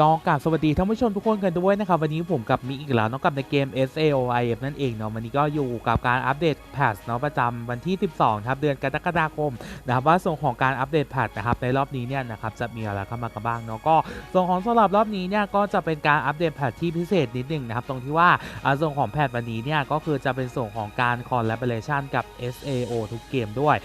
ก็กราบสวัสดีท่านผู้ชมทุกคนกันด้วยนะครับ วันนี้ผมกับมิกอีกแล้วเนาะกับในเกม SAOIF นั่นเองเนาะวันนี้ก็อยู่กับการอัปเดตแพทเนาะประจำวันที่ 12ครับเดือนกรกฎาคมนะครับว่าส่วนของการอัปเดตแพทนะครับในรอบนี้เนี่ยนะครับจะมีอะไรเข้ามากันบ้างเนาะก็ส่วนของสำหรับรอบนี้เนี่ยก็จะเป็นการอัปเดตแพทที่พิเศษนิดหนึงนะครับตรงที่ว่าส่วนของแพทวันนี้เนี่ยก็คือจะเป็นส่วนของการ collaboration กับ SAO ทุกเกมด้วย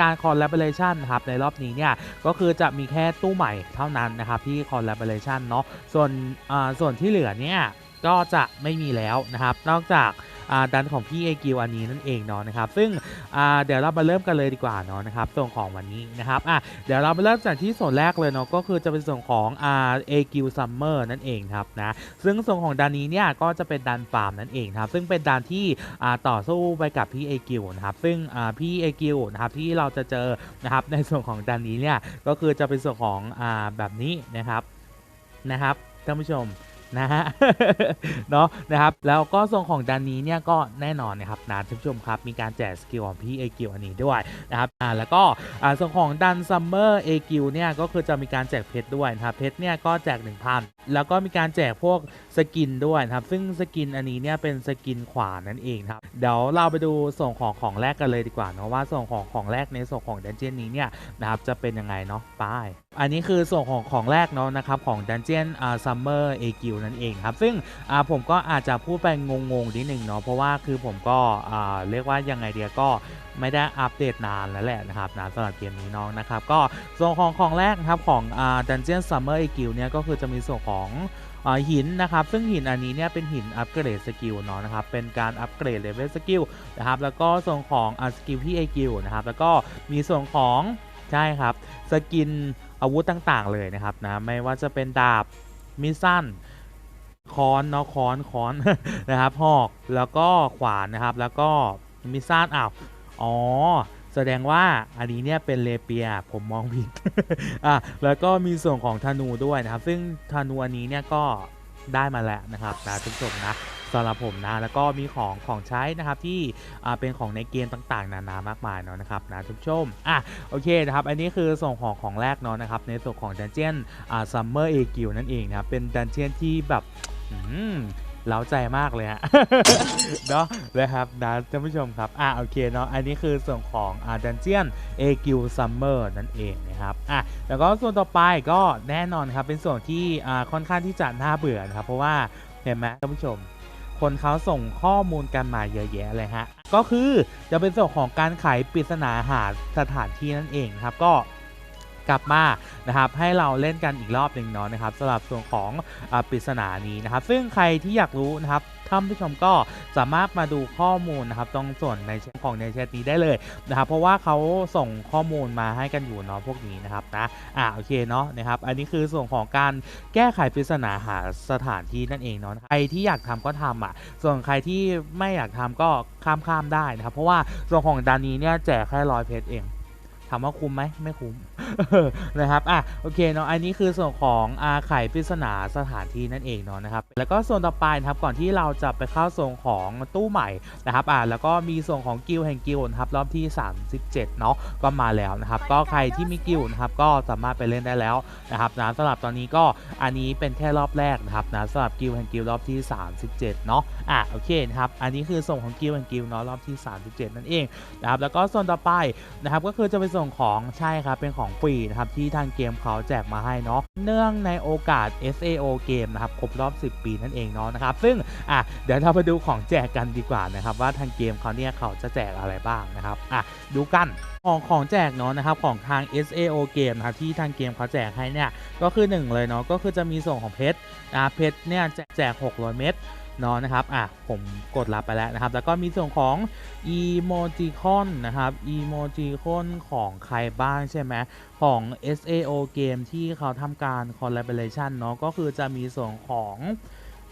การ collaboration นะครับในรอบนี้เนี่ยก็คือจะมีแค่ตู้ใหม่เท่านั้นนะครับที่ collaboration เนาะส่วนอ่าส่วนที่เหลือเนี่ยก็จะไม่มีแล้วนะครับ นอกจากอ่าดันของพี่เอกิวอันนี้นั่นเองเนาะนะครับ ซึ่งอ่าเดี๋ยวเรามาเริ่มกันเลยดีกว่าเนาะนะครับส่วนของวันนี้นะครับอะเดี๋ยวเรามาเริ่มจากที่ส่วนแรกเลยเนาะก็คือจะเป็นส่วนของอ่าเอกิวซัมเมอร์นั่นเองครับนะซึ่งส่วนของดันนี้เนี่ยก็จะเป็นดันฟาร์มนั่นเองครับซึ่งเป็นดันที่อ่าต่อสู้ไปกับพี่เอกิวนะครับซึ่งอ่าพี่เอกิวนะครับที่เราจะเจอนะครับในส่วนของดันนี้เนี่ยก็คือจะเป็นส่วนของอ่าแบบนี้นะครับ นะครับท่านผู้ชมนะฮะเนาะนะครับแล้วก็ส่วนของดันนี้เนี่ยก็แน่นอนนะครับนะท่านผู้ชมครับมีการแจกสกิลของพี่เอกิวอันนี้ด้วยนะครับอ่าแล้วก็อ่าส่วนของดันซัมเมอร์เอกิวเนี่ยก็คือจะมีการแจกเพชรด้วยนะครับเพชรเนี่ยก็แจก1,000แล้วก็มีการแจกพวกสกินด้วยนะครับซึ่งสกินอันนี้เนี่ยเป็นสกินขวานนั่นเองครับเดี๋ยวเราไปดูส่วนของของแรกกันเลยดีกว่าเนาะว่าส่วนของของแรกในส่วนของดันเจียนนี้เนี่ยนะครับจะเป็นยังไงเนาะไปอันนี้คือส่วนของของแรกเนาะนะครับของดันเจียนอ่าซัมเมอร์เอกิวนั่นเองครับ ซึ่งผมก็อาจจะพูดไปงงๆนิดนึงเนาะเพราะว่าคือผมก็เรียกว่ายังไงเดียก็ไม่ได้อัปเดตนานแล้วแหละนะครับนะสำหรับเกมนี้น้องนะครับก็ส่วนของของแรกครับของอ่าดันเจียนซัมเมอร์เอกิวเนี่ยก็คือจะมีส่วนของหินนะครับ ซึ่งหินอันนี้เนี่ยเป็นหินอัปเกรดสกิลเนาะนะครับ เป็นการอัปเกรดเลเวลสกิลนะครับ แล้วก็ส่วนของอสกิลที่ AQ นะครับ แล้วก็มีส่วนของใช่ครับสกิน อาวุธต่างๆเลยนะครับนะไม่ว่าจะเป็นดาบมิสั้นค้อนเนาะค้อนค้อนนะครับหอกแล้วก็ขวานนะครับ แล้วก็มิสสั้นอ้าวอ๋อ แสดงว่าอันนี้เนี่ยเป็นเลเปียผมมองผิดอะแล้วก็มีส่วนของธนูด้วยนะครับ ซึ่งธนูอันนี้เนี่ยก็ได้มาแล้วนะครับนะทุกชมนะ สำหรับผมนะแล้วก็มีของของใช้นะครับที่เป็นของในเกมต่างๆ นานามากมายเนาะนะครับนะทุกชมอะโอเคนะครับอันนี้คือส่วนของของแรกเนาะนะครับในส่วนของดันเจียนอ่าซัมเมอร์เอกิวนั่นเองนะครับเป็นดันเจียนที่แบบอืมเล้าใจมากเลยฮะเนาะนะครับนะท่านผู้ชมครับ อะโอเคเนาะอันนี้คือส่วนของอ่าดันเจียนเอกิวซัมเมอร์นั่นเองนะครับอะแล้วก็ส่วนต่อไปก็แน่นอนครับเป็นส่วนที่อ่าค่อนข้างที่จะน่าเบื่อนะครับเพราะว่าเห็นไหมท่านผู้ชม คนเขาส่งข้อมูลกันมาเยอะแยะเลยฮะ ก็คือจะเป็นส่วนของการไขปริศนาหาสถานที่นั่นเองครับก็กลับมานะครับให้เราเล่นกันอีกรอบหนึ่งเนาะนะครับสำหรับส่วนของอปริศนานี้นะครับ ซึ่งใครที่อยากรู้นะครับ ท่านผู้ชมก็สามารถมาดูข้อมูลนะครับตรงส่วนในแชทของในแชทนี้ได้เลยนะครับ เพราะว่าเขาส่งข้อมูลมาให้กันอยู่เนาะพวกนี้นะครับนะอ่าโอเคเนาะนะครับ อันนี้คือส่วนของการแก้ไขปริศนาหาสถานที่นั่นเองเนาะใครที่อยากทำก็ทำอะ ส่วนใครที่ไม่อยากทำก็ข้ามข้ามได้นะครับ เพราะว่าส่วนของดานนี้เนี่ยแจกแค่ร้อยเพชรเอง ถามว่าคุ้มไหมไม่คุ้มนะครับอะโอเคเนาะอันนี้คือส่วนของอาไขปริศนาสถานที่นั่นเองเนาะนะครับแล้วก็ส่วนต่อไปนะครับก่อนที่เราจะไปเข้าส่วนของตู้ใหม่นะครับอะแล้วก็มีส่วนของกิลด์แห่งกิลด์นะครับรอบที่ 37เนาะก็มาแล้วนะครับก็ใครที่มีกิลด์นะครับก็สามารถไปเล่นได้แล้วนะครับนะสำหรับตอนนี้ก็อันนี้เป็นแค่รอบแรกนะครับนะสำหรับกิลด์แห่งกิลด์รอบที่ 37เนาะอะโอเคนะครับอันนี้คือส่วนของกิลด์แห่งกิลด์เนาะรอบที่ 37 นั่นเองนะครับแล้วก็ส่วนต่อไปนะครับก็คือจะเป็นส่วนของใช่ครับเป็นของฟรีนะครับที่ทางเกมเขาแจกมาให้เนาะเนื่องในโอกาส SAO เกมนะครับครบรอบ 10 ปีนั่นเองเนาะนะครับซึ่งอะเดี๋ยวเราไปดูของแจกกันดีกว่านะครับว่าทางเกมเขาเนี่ยเขาจะแจกอะไรบ้างนะครับอะดูกันของของแจกเนาะนะครับของทาง SAO เกมนะครับที่ทางเกมเขาแจกให้เนี่ยก็คือหนึ่งเลยเนาะก็คือจะมีส่วนของเพชรนะเพชรเนี่ยแจแจก600 เม็ด เนาะนะครับอะผมกดรับไปแล้วนะครับ แล้วก็มีส่วนของอีโมจิคอนนะครับอีโมจิคอนของใครบ้างใช่ไหมของ SAO เกมที่เขาทำการ collaboration เนาะก็คือจะมีส่วนของ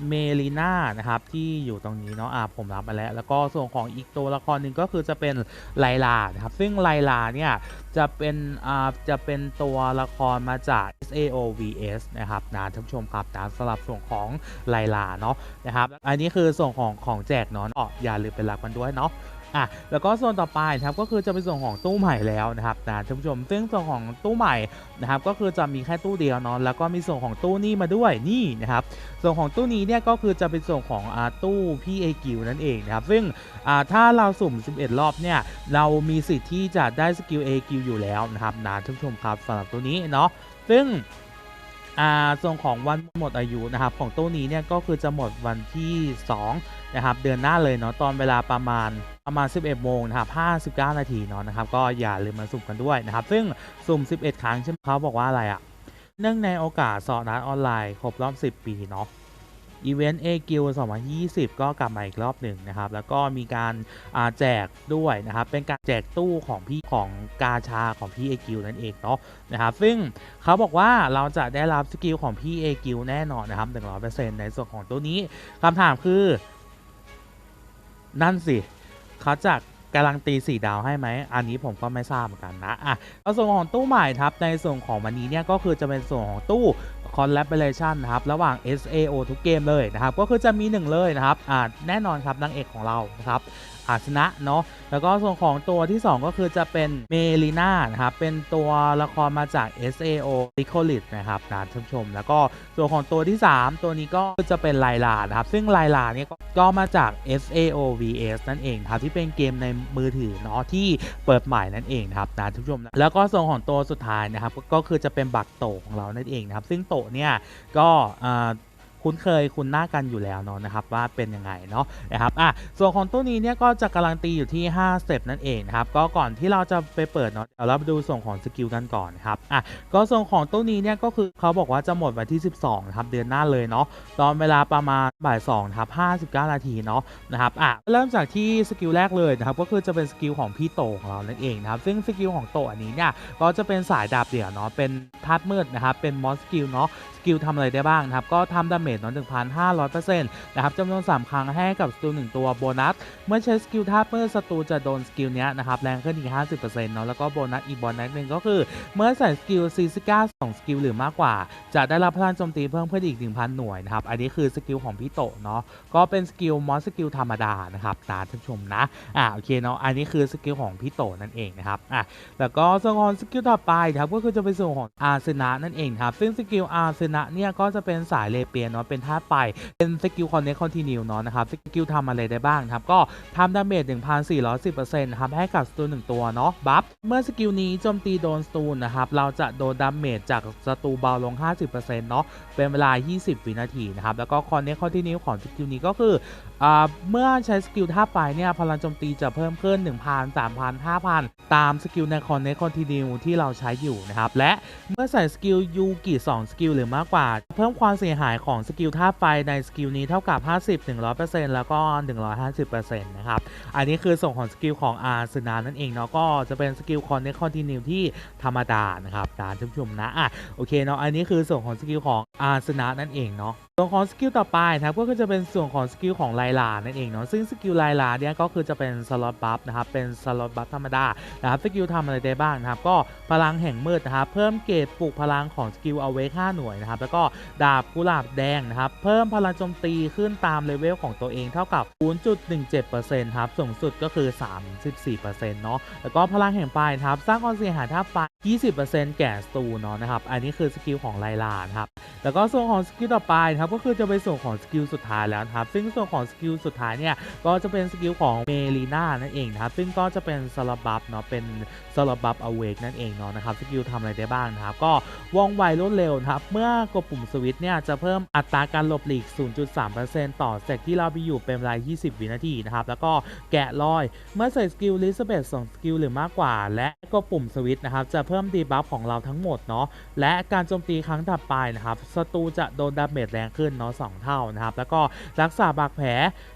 เมลิน่านะครับที่อยู่ตรงนี้เนาะอ่าผมรับมาแล้ว แล้วก็ส่วนของอีกตัวละครหนึ่งก็คือจะเป็นไลลานะครับซึ่งไลลาเนี่ยจะเป็นอ่าจะเป็นตัวละครมาจาก SAO VS นะครับนะท่านผู้ชมครับนะสลับส่วนของไลลาเนาะนะครับอันนี้คือส่วนของของแจกเนาะอย่าลืมไปรักมันด้วยเนาะ อะแล้วก็ส่วนต่อไปนะครับก็คือจะเป็นส่วนของตู้ใหม่แล้วนะครับนะท่านผู้ชมซึ่งส่วนของตู้ใหม่นะครับก็คือจะมีแค่ตู้เดียวเนาะแล้วก็มีส่วนของตู้นี้มาด้วยนี่นะครับส่วนของตู้นี้เนี่ยก็คือจะเป็นส่วนของอ่าตู้พี่เอกิวนั่นเองนะครับซึ่งอ่าถ้าเราสุ่ม 11 รอบเนี่ยเรามีสิทธิ์ที่จะได้สกิล A กิวอยู่แล้วนะครับนะท่านผู้ชมครับสำหรับตัวนี้เนาะซึ่ง อ่าส่วนของวันหมดอายุนะครับของตู้นี้เนี่ยก็คือจะหมดวันที่2นะครับเดือนหน้าเลยเนาะตอนเวลาประมาณประมาณ 11 โมงนะครับ59 นาทีเนาะนะครับก็อย่าลืมมาสุ่มกันด้วยนะครับ ซึ่งสุ่ม 11 ครั้งใช่ไหมเขาบอกว่าอะไรอะเนื่องในโอกาสสอบนัดออนไลน์ครบรอบ 10 ปีเนาะ อีเวนต์ A กิล2020 ก็กลับมาอีกรอบหนึ่งนะครับ แล้วก็มีการแจกด้วยนะครับ เป็นการแจกตู้ของพี่ของกาชาของพี่ A กิลนั่นเองเนาะนะครับ ซึ่งเขาบอกว่าเราจะได้รับสกิลของพี่ A กิลแน่นอนนะครับ 100%ในส่วนของตัวนี้คำถามคือ นั่นสิเขาจะ การันตีสี่ดาวให้ไหม อันนี้ผมก็ไม่ทราบเหมือนกันนะอะเอาส่วนของตู้ใหม่ครับ ในส่วนของวันนี้เนี่ยก็คือจะเป็นส่วนของตู้ collaboration นะครับ ระหว่าง SAO ทุกเกมเลยนะครับ ก็คือจะมีหนึ่งเลยนะครับ อ่า แน่นอนครับนางเอกของเรานะครับ อาชนะเนาะแล้วก็ส่วนของตัวที่ 2 ก็คือจะเป็นเมลิน่านะครับเป็นตัวละครมาจาก SAO l i c o l i t นะครับนะท่านผู้ชม แล้วก็ส่วนของตัวที่ 3 ตัวนี้ก็จะเป็นไลลานะครับ ซึ่งไลลาเนี่ยก็มาจาก SAO VS นั่นเองครับที่เป็นเกมในมือถือเนาะที่เปิดใหม่นั่นเองนะครับนะท่านผู้ชม แล้วก็ส่วนของตัวสุดท้ายนะครับก็ก็คือจะเป็นบักโตของเรานั่นเองนะครับซึ่งโตเนี่ยก็อ่า คุ้นเคยคุ้นหน้ากันอยู่แล้วเนาะนะครับว่าเป็นยังไงเนาะนะครับอะส่วนของตู้นี้เนี่ยก็จะการันตีอยู่ที่5สเต็ปนั่นเองนะครับก็ก่อนที่เราจะไปเปิดเนาะเดี๋ยวเราไปดูส่วนของสกิลกันก่อนครับอะก็ส่วนของตู้นี้เนี่ยก็คือเขาบอกว่าจะหมดวันที่ 12นะครับเดือนหน้าเลยเนาะตอนเวลาประมาณบ่าย2ครับ59 นาทีเนาะนะครับอะเริ่มจากที่สกิลแรกเลยนะครับก็คือจะเป็นสกิลของพี่โตของเรานั่นเองนะครับซึ่งสกิลของโตอันนี้เนี่ยก็จะเป็นสายดาบเดี่ยวเนาะเป็นธาตุมืดนะครับเป็นมอสสกิลเนาะสกิลทำอะไรได้บ้างนะครับ ก็ทำดาเมจเนาะ1,500%นะครับจำนวน 3 ครั้งให้กับสกิล1ตัวโบนัส เมื่อใช้สกิลท่าเมื่อศัตรูจะโดนสกิลเนี้ยนะครับแรงขึ้นอีก 50%เนาะแล้วก็โบนัสอีกโบนัสหนึ่งก็คือ เมื่อใส่สกิลซีซิก้าสองสกิลหรือมากกว่า จะได้รับพลังโจมตีเพิ่มขึ้นอีก 1,000 หน่วยนะครับอันนี้คือสกิลของพี่โตเนาะก็เป็นสกิลมอสสกิลธรรมดานะครับนะท่านชมนะอ่าโอเคเนาะอันนี้คือสกิลของพี่โตนั่นเองนะครับอะแล้วก็ส่วนของสกิลต่อไปครับก็คือจะเป็นส่วนของอาร์เซนะนั่นเองครับซึ่งสกิลอาร์เซนะเนี่ยก็จะเป็นสายเลเปียเนาะเป็นธาตุไปเป็นสกิลคอนเนคคอนติเนียเนาะนะครับสกิลทำอะไรได้บ้างครับก็ทำดาเมจ1,410%นะครับให้กับสตูนหนึ่งตัวเนาะบัฟเมื่อสกิลนี้โจมตีโดนสตูนนะครับเราจะโดนดาเมจจากศัตรูเบาลง 50%เนาะเป็นเวลา 20 วินาทีนะครับแล้วก็คอนเนคคอนติเนียของสกิลนี้ก็คือเมื่อใช้สกิลท่าไปเนี่ยพลังโจมตีจะเพิ่มขึ้น 1,000 3,000 5,000 ตามสกิลในคอนเนคคอนติเนียที่เราใช้อยู่นะครับ และเมื่อใส่สกิลยูกิ2สกิลหรือมากกว่า เพิ่มความเสียหายของสกิลท่าไฟในสกิลนี้เท่ากับ 50 100%แล้วก็ 150%นะครับ อันนี้คือส่งของสกิลของอาร์ซนานั่นเองเนาะก็จะเป็นสกิลคอนเนคคอนติเนียที่ธรรมดานะครับการท่านผู้ชมนะอะโอเคเนาะอันนี้คือส่วนของสกิลของอาร์ซนานั่นเองเนาะส่วนของสกิลต่อไปนะครับก็จะเป็นส่วนของสกิลของไลลานั่นเองเนาะซึ่งสกิลไลลาเนี่ยก็คือจะเป็นสล็อตบัฟนะครับเป็นสล็อตบัฟธรรมดานะครับสกิลทำอะไรได้บ้างนะครับก็พลังแห่งมืดนะครับเพิ่มเกรดปลุกพลังของสกิลเอาเวค่าหน่วยนะครับแล้วก็ดาบกุหลาบแดงนะครับเพิ่มพลังโจมตีขึ้นตามเลเวลของตัวเองเท่ากับ 0.17%ครับสูงสุดก็คือ 34%เนาะแล้วก็พลังแห่งไฟนะครับสร้างความเสียหายท่าไฟ20%แก่สตูเนาะนะครับ อันนี้คือสกิลของไลลานะครับ แล้วก็ส่วนของสกิลต่อไปนะครับก็คือจะเป็นส่วนของสกิลสุดท้ายแล้วนะครับ ซึ่งส่วนของสกิลสุดท้ายเนี่ยก็จะเป็นสกิลของเมลีน่านั่นเองนะครับซึ่งก็จะเป็นสลับบัฟเนาะเป็นสลับบัฟอเวกนั่นเองเนาะนะครับสกิลทำอะไรได้บ้างนะครับก็ว่องไวรวดเร็วนะครับเมื่อกดปุ่มสวิตช์เนี่ยจะเพิ่มอัตราการหลบหลีก 0.3%ต่อเซกที่เราไปอยู่เป็นเวลา 20 วินาทีนะครับแล้วก็แกะรอยเมื่อใส่สกิลลิซเบตสองสกิลหรือมากกว่า และก็ปุ่มสวิตช์นะครับจะเพิ่มดีบัฟของเราทั้งหมดเนาะและการโจมตีครั้งถัดไปนะครับศัตรูจะโดนดาเมจแรงขึ้นเนาะสองเท่านะครับแล้วก็รักษาบาดแผล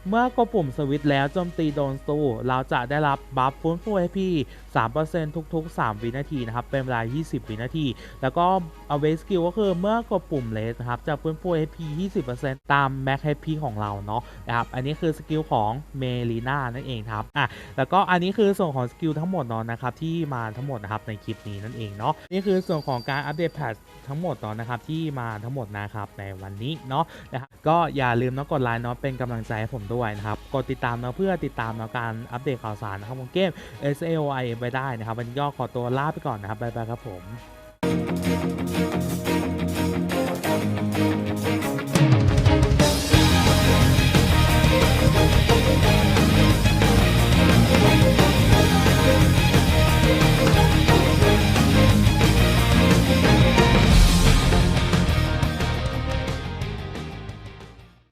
เมื่อกดปุ่มสวิตช์แล้วโจมตีโดนศัตรูเราจะได้รับบัฟฟื้นฟู HP 3%ทุก ๆ 3 วินาทีนะครับ เป็นเวลา 20 วินาที แล้วก็เอาเวสกิลก็คือเมื่อกดปุ่มเลสนะครับ จะฟื้นฟู HP 20%ตามแม็ก HP ของเราเนาะนะครับ อันนี้คือสกิลของเมลีน่านั่นเองครับ อะ แล้วก็อันนี้คือส่วนของสกิลทั้งหมดเนาะนะครับที่มาทั้งหมดนะครับในคลิปนี้นั่นเองเนาะ นี่คือส่วนของการอัปเดตแพททั้งหมดเนาะนะครับที่มาทั้งหมดนะครับในวันนี้เนาะนะครับ ก็อย่าลืมนะกดไลค์เนาะเป็นกำลังใจให้ผมด้วยนะครับ กดติดตามเนาะเพื่อติดตามเนาะการอัปเดตข่าวสารนะครับของเกม S A O I ไปได้นะครับวันนี้ก็ขอตัวลาไปก่อนนะครับบ๊ายบายครับผม